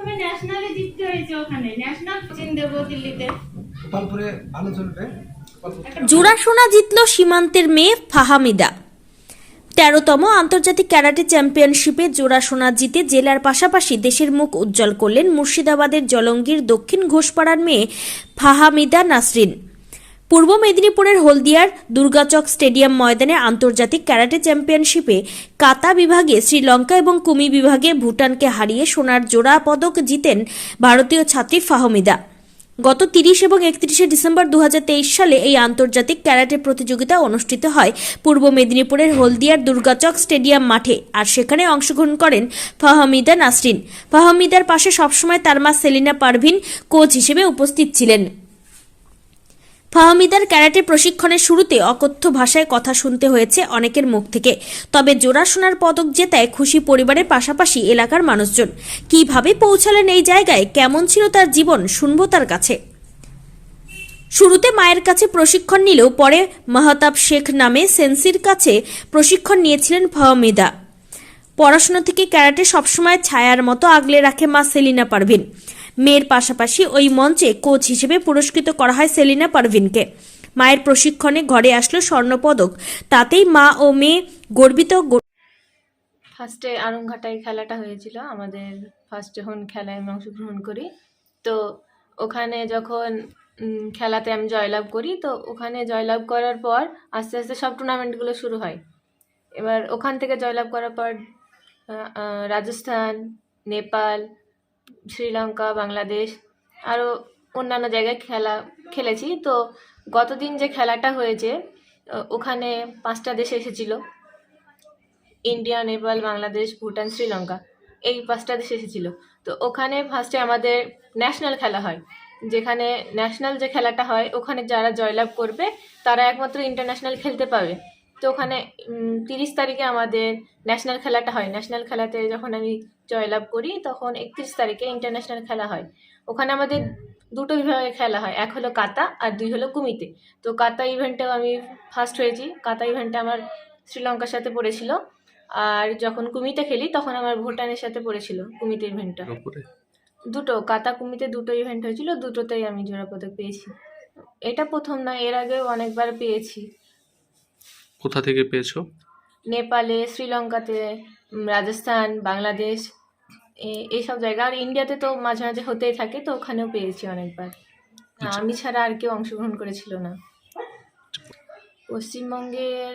প্রথমে ন্যাশনালে জিততে হয়েছে ওখানে। ন্যাশনাল কোচিং দেবো দিল্লিতে। গোপালপুরে ভালো চলবে জোড়াশোনা জিতল সীমান্তের মেয়ে ফাহামিদা। তেরোতম আন্তর্জাতিক ক্যারাটে চ্যাম্পিয়নশিপে জোড়াশোনা জিতে জেলার পাশাপাশি দেশের মুখ উজ্জ্বল করলেন মুর্শিদাবাদের জলঙ্গির দক্ষিণ ঘোষপাড়ার মেয়ে ফাহামিদা নাসরিন। পূর্ব মেদিনীপুরের হলদিয়ার দুর্গাচক স্টেডিয়াম ময়দানে আন্তর্জাতিক ক্যারাটে চ্যাম্পিয়নশিপে কাতা বিভাগে শ্রীলঙ্কা এবং কুমি বিভাগে ভুটানকে হারিয়ে সোনার জোড়া পদক জিতেন ভারতীয় ছাত্রী ফাহমিদা। গত তিরিশ এবং একত্রিশে ডিসেম্বর দু হাজার তেইশ সালে এই আন্তর্জাতিক ক্যারাটে প্রতিযোগিতা অনুষ্ঠিত হয় পূর্ব মেদিনীপুরের হলদিয়ার দুর্গাচক স্টেডিয়াম মাঠে আর সেখানে অংশগ্রহণ করেন ফাহমিদা নাসরিন। ফাহমিদার পাশে সবসময় তার মা সেলিনা পারভিন, কোচ হিসেবে উপস্থিত ছিলেন। ফাহমিদার ক্যারাটে প্রশিক্ষণের শুরুতে অকথ্য ভাষায় কথা শুনতে হয়েছে অনেকের মুখ থেকে। তবে জোড়া সোনার পদক জেতায় খুশি পরিবারের পাশাপাশি এলাকার মানুষজন। কীভাবে পৌঁছালেন এই জায়গায়? কেমন ছিল তার জীবন? শুনব তার কাছে। শুরুতে মায়ের কাছে প্রশিক্ষণ নিলেও পরে মাহতাব শেখ নামে সেন্সির কাছে প্রশিক্ষণ নিয়েছিলেন ফাহমিদা। পড়াশোনা থেকে ক্যারাটে সবসময় ছায়ার মতো আগলে রাখে মা সেলিনা পারভিন। মেয়ের পাশাপাশি ওই মঞ্চে কোচ হিসেবে পুরস্কৃত করা হয় সেলিনা পারভিনকে। মায়ের প্রশিক্ষণে ঘরে আসলো স্বর্ণপদক। তাতেই মা ও মেয়ে গর্বিত ফার্স্টে আরংঘাটায় খেলাটা হয়েছিল, আমাদের ফার্স্ট যখন খেলায় আমি অংশগ্রহণ করি, তো ওখানে যখন খেলাতে আমি জয়লাভ করি, তো ওখানে জয়লাভ করার পর আস্তে আস্তে সব টুর্নামেন্টগুলো শুরু হয়। এবার ওখান থেকে জয়লাভ করার পর রাজস্থান, নেপাল শ্রীলঙ্কা, বাংলাদেশ আরও অন্যান্য জায়গায় খেলা খেলেছি। তো গতদিন যে খেলাটা হয়েছে ওখানে পাঁচটা দেশ এসেছিল। ইন্ডিয়া, নেপাল, বাংলাদেশ, ভুটান, শ্রীলঙ্কা, এই পাঁচটা দেশ এসেছিল। তো ওখানে ফার্স্টে আমাদের ন্যাশনাল খেলা হয়। যেখানে ন্যাশনাল যে খেলাটা হয়, ওখানে যারা জয়লাভ করবে, তারা একমাত্র ইন্টারন্যাশনাল খেলতে পাবে তো ওখানে তিরিশ তারিখে আমাদের ন্যাশনাল খেলাটা হয়। ন্যাশনাল খেলাতে যখন আমি জয়লাভ করি তখন একত্রিশ তারিখে ইন্টারন্যাশনাল খেলা হয়। ওখানে আমাদের দুটো বিভাগে খেলা হয় এক হলো কাতা আর দুই হলো কুমিতে। তো কাতা ইভেন্টেও আমি ফার্স্ট হয়েছি। কাতা ইভেন্টে আমার শ্রীলঙ্কার সাথে পড়েছিল। আর যখন কুমিতে খেলি তখন আমার ভুটানের সাথে পড়েছিল কুমিতে ইভেন্টটা দুটো কাতা কুমিতে দুটো ইভেন্ট হয়েছিল দুটোতেই আমি জোড়া পদক পেয়েছি। এটা প্রথম না এর আগেও অনেকবার পেয়েছি। কোথা থেকে পেয়েছ? নেপালে শ্রীলঙ্কাতে রাজস্থান বাংলাদেশ। এইসব জায়গা। আর ইন্ডিয়াতে তো মাঝে মাঝে হতেই থাকে তো ওখানেও পেয়েছি অনেকবার। আমি ছাড়া আর কেউ অংশগ্রহণ করেছিল না। পশ্চিমবঙ্গের